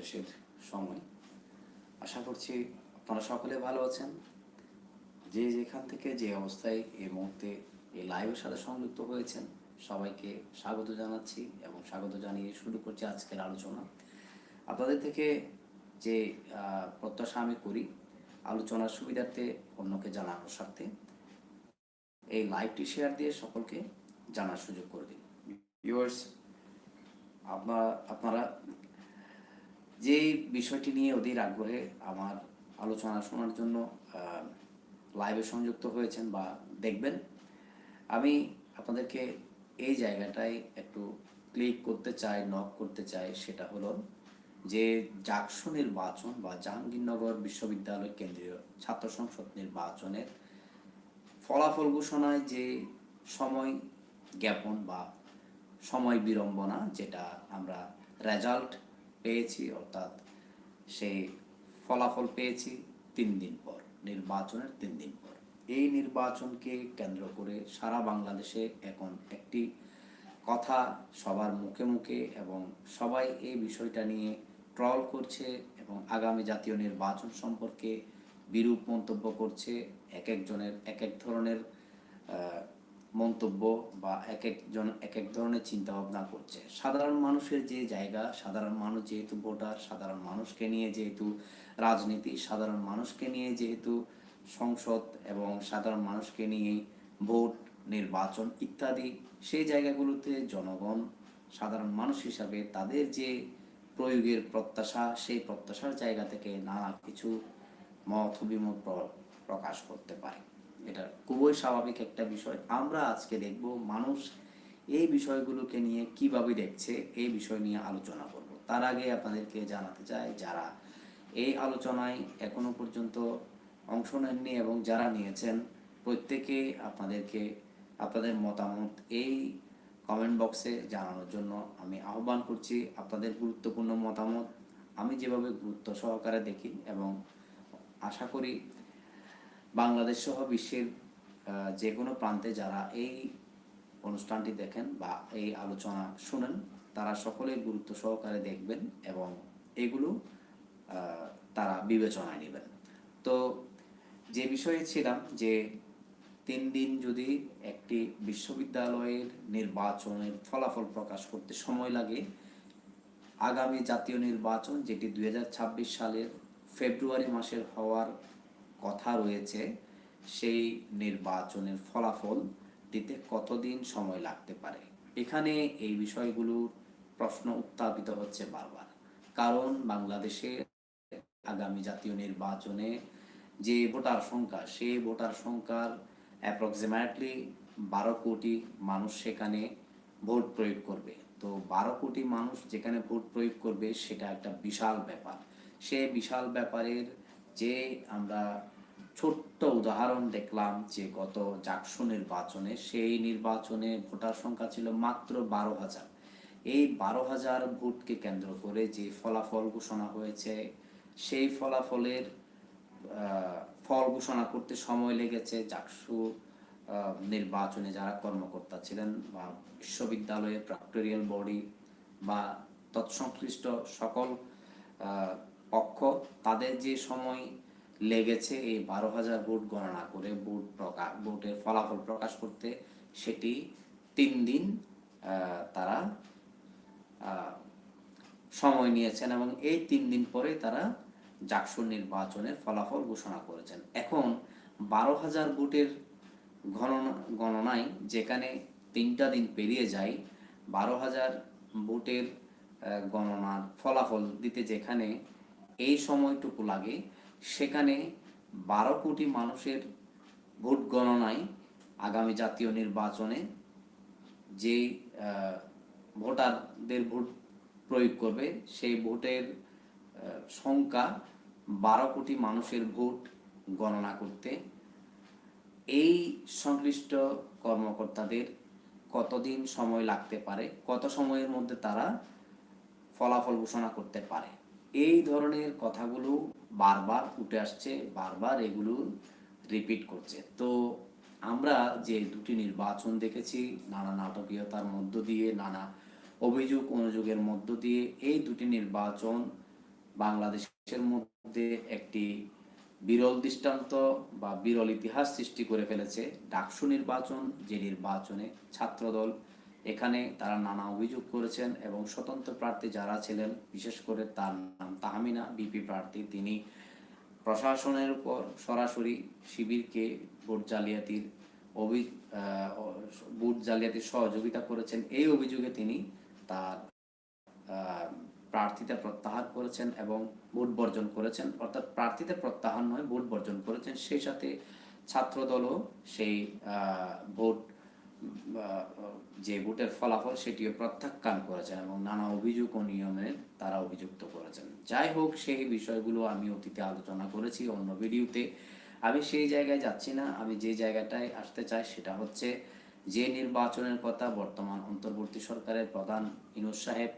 বাংলাদেশের সময়। আশা করছি আপনারা সকলে ভালো আছেন। যে যেখান থেকে যে অবস্থায় এই মুহূর্তে এই লাইভের সাথে সংযুক্ত হয়েছেন, সবাইকে স্বাগত জানাচ্ছি এবং স্বাগত জানিয়ে শুরু করছি আজকের আলোচনা। আপনাদের থেকে যে প্রত্যাশা আমি করি, আলোচনার সুবিধার্থে অন্যকে জানানোর স্বার্থে, এই লাইভটি শেয়ার দিয়ে সকলকে জানার সুযোগ করে দিন ভিউয়ার্স আপনারা আপনারা যে বিষয়টি নিয়ে অধীর আগ্রহে আমার আলোচনা শোনার জন্য লাইভে সংযুক্ত হয়েছেন বা দেখবেন, আমি আপনাদেরকে এই জায়গাটায় একটু ক্লিক করতে চাই নক করতে চাই, সেটা হলো যে জাকসু নির্বাচন বা জাহাঙ্গীরনগর বিশ্ববিদ্যালয় কেন্দ্রীয় ছাত্র সংসদ নির্বাচনের ফলাফল ঘোষণায় যে সময় জ্ঞাপন বা সময় বিড়ম্বনা, যেটা আমরা রেজাল্ট পেয়েছি, অর্থাৎ সেই ফলাফল পেয়েছি তিন দিন পর, নির্বাচনের তিন দিন পর। এই নির্বাচনকে কেন্দ্র করে সারা বাংলাদেশে এখন একটি কথা সবার মুখে মুখে এবং সবাই এই বিষয়টা নিয়ে ট্রল করছে এবং আগামী জাতীয় নির্বাচন সম্পর্কে বিরূপ মন্তব্য করছে, এক একজনের, এক এক ধরনের মন্তব্য বা এক একজন এক এক ধরনের চিন্তা ভাবনা করছে। সাধারণ মানুষের যে জায়গা, সাধারণ মানুষ যেহেতু ভোটার, সাধারণ মানুষকে নিয়ে যেহেতু রাজনীতি, সাধারণ মানুষকে নিয়ে যেহেতু সংসদ এবং সাধারণ মানুষকে নিয়ে ভোট, নির্বাচন ইত্যাদি, সেই জায়গাগুলোতে জনগণ, সাধারণ মানুষ হিসাবে তাদের যে প্রয়োগের প্রত্যাশা, সেই প্রত্যাশার জায়গা থেকে নানা কিছু মত প্র- প্রকাশ করতে পারে। এটা খুবই স্বাভাবিক একটা বিষয়। আমরা আজকে দেখব মানুষ এই বিষয়গুলোকে নিয়ে কীভাবে দেখছে, এই বিষয় নিয়ে আলোচনা করব। তার আগে আপনাদেরকে জানাতে চাই, যারা এই আলোচনায় এখনও পর্যন্ত অংশ নেননি এবং যারা নিয়েছেন, প্রত্যেকে আপনাদেরকে আপনাদের মতামত এই কমেন্ট বক্সে জানানোর জন্য আমি আহ্বান করছি। আপনাদের গুরুত্বপূর্ণ মতামত আমি যেভাবে গুরুত্ব সহকারে দেখি এবং আশা করি বাংলাদেশ সহ বিশ্বের যে কোনো প্রান্তে যারা এই অনুষ্ঠানটি দেখেন বা এই আলোচনা শুনেন, তারা সকলে গুরুত্ব সহকারে দেখবেন এবং এগুলো তারা বিবেচনায় নেবেন। তো যে বিষয়ে ছিলাম যে তিন দিন যদি একটি বিশ্ববিদ্যালয়ের নির্বাচনের ফলাফল প্রকাশ করতে সময় লাগে, আগামী জাতীয় নির্বাচন যেটি দুই হাজার ছাব্বিশ সালের ফেব্রুয়ারি মাসের হওয়ার কথা রয়েছে সেই নির্বাচনের ফলাফল দিতে কতদিন সময় লাগতে পারে? এখানে এই বিষয়গুলোর প্রশ্ন উত্থাপিত হচ্ছে বারবার। কারণ বাংলাদেশে আগামী জাতীয় নির্বাচনে যে ভোটার সংখ্যা, সেই ভোটার সংখ্যার অ্যাপ্রক্সিমেটলি বারো কোটি মানুষ সেখানে ভোট প্রয়োগ করবে। তো বারো কোটি মানুষ যেখানে ভোট প্রয়োগ করবে, সেটা একটা বিশাল ব্যাপার। সে বিশাল ব্যাপারের যে আমরা ছোট্ট উদাহরণ দেখলাম যে গত জাকসু নির্বাচনে সেই নির্বাচনে ভোটার সংখ্যা ছিল মাত্র বারো হাজার। এই বারো হাজার ভোটকে কেন্দ্র করে যে ফলাফল ঘোষণা হয়েছে, সেই ফলাফলের ফল ঘোষণা করতে সময় লেগেছে জাকসু নির্বাচনে যারা কর্মকর্তা ছিলেন বা বিশ্ববিদ্যালয়ের প্রাক্টোরিয়াল বডি বা তৎসংশ্লিষ্ট সকল পক্ষ, তাদের যে সময় লেগেছে এই বারো হাজার ভোট গণনা করে ভোট প্রকাশ ভোটের ফলাফল প্রকাশ করতে, সেটি তিন দিন তারা সময় নিয়েছেন এবং এই তিন দিন পরে তারা জাকসু নির্বাচনের ফলাফল ঘোষণা করেছেন। এখন বারো হাজার ভোটের গণনা, গণনায় যেখানে তিনটা দিন পেরিয়ে যায়, বারো হাজার ভোটের গণনার ফলাফল দিতে যেখানে এই সময়টুকু লাগে, সেখানে বারো কোটি মানুষের ভোট গণনায় আগামী জাতীয় নির্বাচনে যে ভোটারদের ভোট প্রয়োগ করবে, সেই ভোটের সংখ্যা বারো কোটি মানুষের ভোট গণনা করতে। এই সংশ্লিষ্ট কর্মকর্তাদের কতদিন সময় লাগতে পারে, কত সময়ের মধ্যে তারা ফলাফল ঘোষণা করতে পারে? এই ধরনের কথাগুলো বারবার উঠে আসছে, বারবার এগুলো রিপিট করছে। তো আমরা যে দুটি নির্বাচন দেখেছি, নানা নাটকীয়তার মধ্য দিয়ে, নানা অভিযোগ অনুযোগের মধ্য দিয়ে, এই দুটি নির্বাচন বাংলাদেশের মধ্যে একটি বিরল দৃষ্টান্ত বা বিরল ইতিহাস সৃষ্টি করে ফেলেছে। ডাকসু নির্বাচন, যে নির্বাচনে ছাত্রদল এখানে তারা নানা অভিযোগ করেছেন এবং স্বতন্ত্র প্রার্থী যারা ছিলেন, বিশেষ করে তার নাম তাহমিনা, বিপি প্রার্থী, তিনি প্রশাসনের উপর সরাসরি শিবিরকে ভোট জালিয়াতির অভি ভোট জালিয়াতির সহযোগিতা করেছেন। এই অভিযোগে তিনি তার প্রার্থিতা প্রত্যাহার করেছেন এবং ভোট বর্জন করেছেন। অর্থাৎ প্রার্থীতে প্রত্যাহার নয়, ভোট বর্জন করেছেন। সেই সাথে ছাত্রদলও সেই ভোট যে ভোটের ফলাফল সেটিও প্রত্যাখ্যান করেছেন এবং নানা অভিযোগ ও নিয়মের তারা অভিযুক্ত করেছেন। যাই হোক, সেই বিষয়গুলো আমি অতীতে আলোচনা করেছি অন্য ভিডিওতে। আমি সেই জায়গায় যাচ্ছি না। আমি যে জায়গাটায় আসতে চাই সেটা হচ্ছে যে নির্বাচনের কথা বর্তমান অন্তর্বর্তী সরকারের প্রধান ইনুস সাহেব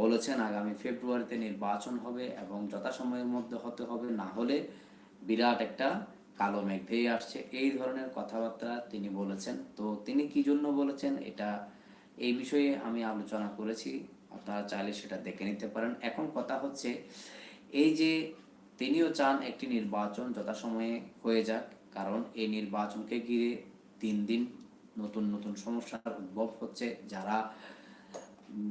বলেছেন, আগামী ফেব্রুয়ারিতে নির্বাচন হবে এবং যথাসময়ের মধ্যে হতে হবে। না হলে বিরাট একটা কালো মেঘ ধেয়ে আসছে। এই ধরনের কথাবার্তা তিনি বলেছেন। তো তিনি কি জন্য বলেছেন এটা এই বিষয়ে আমি আলোচনা করেছি। আপনারা চাইলে সেটা দেখে নিতে পারেন। এখন কথা হচ্ছে, এই যে তিনিও চান একটি নির্বাচন যথাসময়ে হয়ে যাক, কারণ এই নির্বাচনকে ঘিরে দিন দিন নতুন নতুন সমস্যার উদ্ভব হচ্ছে। যারা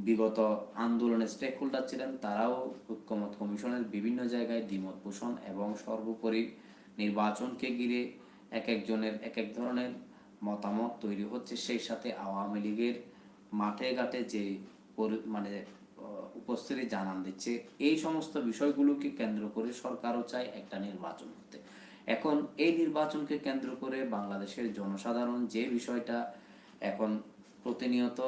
বিগত আন্দোলনে স্টেক হোল্ডার ছিলেন, তারাও ঐক্যমত কমিশনের বিভিন্ন জায়গায় দ্বিমত পোষণ এবং সর্বোপরি নির্বাচনকে ঘিরে এক একজনের, এক এক ধরনের মতামত তৈরি হচ্ছে। সেই সাথে আওয়ামী লীগের মাঠে ঘাটে যে মানে উপস্থিতি জানান দিচ্ছে, এই সমস্ত বিষয়গুলোকে কেন্দ্র করে সরকারও চায় একটা নির্বাচন হতে। এখন এই নির্বাচনকে কেন্দ্র করে বাংলাদেশের জনসাধারণ যে বিষয়টা এখন প্রতিনিয়ত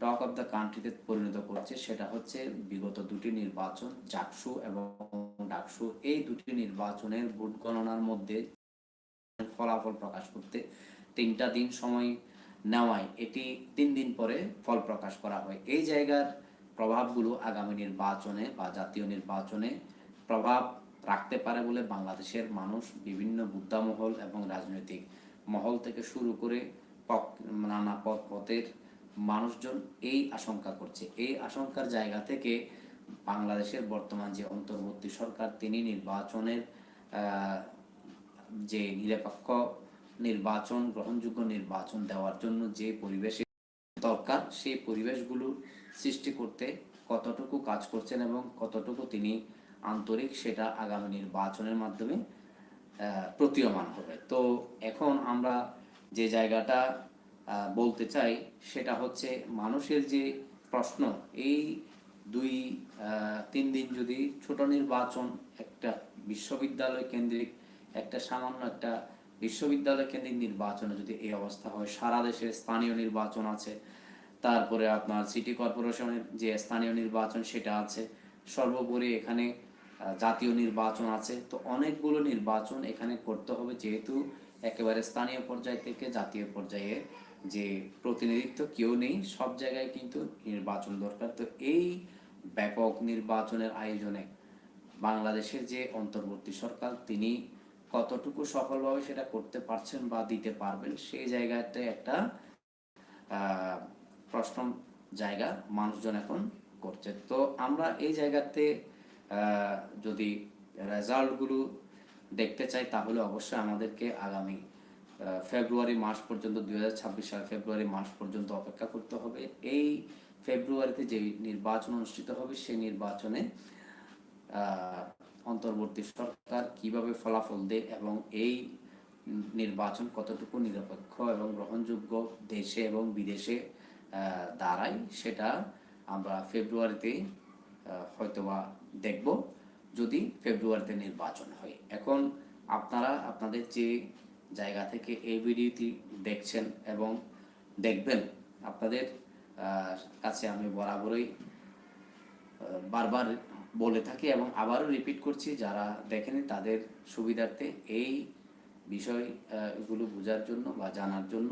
টক অফ দ্য কান্ট্রিতে পরিণত করছে, সেটা হচ্ছে বিগত দুটি নির্বাচন, জাকসু এবং ডাকসু এই দুটি নির্বাচনের ভোট গণনার মধ্যে ফলাফল প্রকাশ করতে তিনটা দিন সময় নেওয়ায় এটি তিন দিন পরে ফল প্রকাশ করা হয়। এই জায়গার প্রভাবগুলো আগামী নির্বাচনে বা জাতীয় নির্বাচনে প্রভাব রাখতে পারে বলে বাংলাদেশের মানুষ বিভিন্ন বুদ্ধামহল এবং রাজনৈতিক মহল থেকে শুরু করে নানা পথ পথের মানুষজন এই আশঙ্কা করছে। এই আশঙ্কার জায়গা থেকে বাংলাদেশের বর্তমান যে অন্তর্বর্তী সরকার, তিনি নির্বাচনের যে নিরপেক্ষ নির্বাচন, গ্রহণযোগ্য নির্বাচন দেওয়ার জন্য যে পরিবেশে দরকার, সেই পরিবেশগুলো সৃষ্টি করতে কতটুকু কাজ করছেন এবং কতটুকু তিনি আন্তরিক, সেটা আগামী নির্বাচনের মাধ্যমে প্রতীয়মান হবে। তো এখন আমরা যে জায়গাটা বলতে চাই, সেটা হচ্ছে মানুষের যে প্রশ্ন, এই দুই তিন দিন যদি ছোট নির্বাচন একটা বিশ্ববিদ্যালয় কেন্দ্রিক একটা সামান্য একটা বিশ্ববিদ্যালয় কেন্দ্রিক নির্বাচনে যদি এই অবস্থা হয়, সারা দেশে স্থানীয় নির্বাচন আছে, তারপরে আপনার সিটি কর্পোরেশনের যে স্থানীয় নির্বাচন সেটা আছে, সর্বোপরি এখানে জাতীয় নির্বাচন আছে, তো অনেকগুলো নির্বাচন এখানে করতে হবে যেহেতু একেবারে স্থানীয় পর্যায় থেকে জাতীয় পর্যায়ে যে প্রতিনিধিত্ব কেউ নেই, সব জায়গায় কিন্তু নির্বাচন দরকার। তো এই ব্যাপক নির্বাচনের আয়োজনে বাংলাদেশের যে অন্তর্বর্তী সরকার, তিনি কতটুকু সফলভাবে সেটা করতে পারছেন বা দিতে পারবেন, সেই জায়গাতে একটা প্রশ্ন জায়গা মানুষজন এখন করছে। তো আমরা এই জায়গাতে যদি রেজাল্টগুলো দেখতে চাই, তাহলে অবশ্যই আমাদেরকে আগামী ফেব্রুয়ারি মাস পর্যন্ত, দুই সাল ফেব্রুয়ারি মাস পর্যন্ত অপেক্ষা করতে হবে। এই ফেব্রুয়ারিতে যে নির্বাচন অনুষ্ঠিত হবে সেই নির্বাচনে অন্তর্বর্তী সরকার কীভাবে ফলাফল দেয় এবং এই নির্বাচন কতটুকু নিরপেক্ষ এবং গ্রহণযোগ্য দেশে এবং বিদেশে দাঁড়ায়, সেটা আমরা ফেব্রুয়ারিতে হয়তোবা দেখব যদি ফেব্রুয়ারিতে নির্বাচন হয়। এখন আপনারা, আপনাদের যে জায়গা থেকে এই ভিডিওটি দেখছেন এবং দেখবেন, আপনাদের কাছে আমি বরাবরই বারবার বলে থাকি এবং আবারও রিপিট করছি, যারা দেখেনি তাদের সুবিধার্থে এই বিষয়গুলো বোঝার জন্য বা জানার জন্য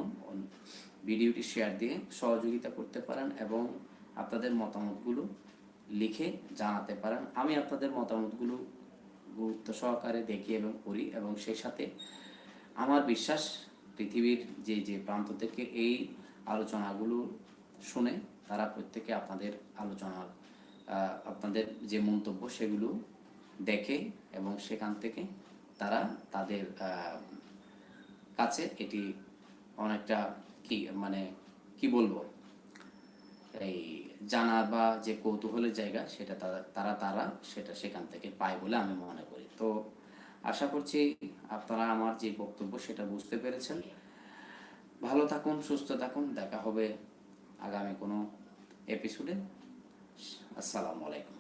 ভিডিওটি শেয়ার দিয়ে সহযোগিতা করতে পারেন এবং আপনাদের মতামতগুলো লিখে জানাতে পারেন। আমি আপনাদের মতামতগুলো গুরুত্ব সহকারে দেখি এবং করি এবং সেই সাথে আমার বিশ্বাস, পৃথিবীর যে যে প্রান্ত থেকে এই আলোচনাগুলো শুনে তারা প্রত্যেকে আপনাদের আলোচনার আপনাদের যে মন্তব্য সেগুলো দেখে এবং সেখান থেকে তারা তাদের কাছে এটি অনেকটা কি মানে কি বলব, এই জানা বা যে কৌতূহলের জায়গা সেটা তারা তারা সেটা সেখান থেকে পায় বলে আমি মনে করি। তো আশা করছি আপনারা আমার যে বক্তব্য সেটা বুঝতে পেরেছেন। ভালো থাকুন, সুস্থ থাকুন, দেখা হবে আগামী কোনো এপিসোডে আসসালামু আলাইকুম।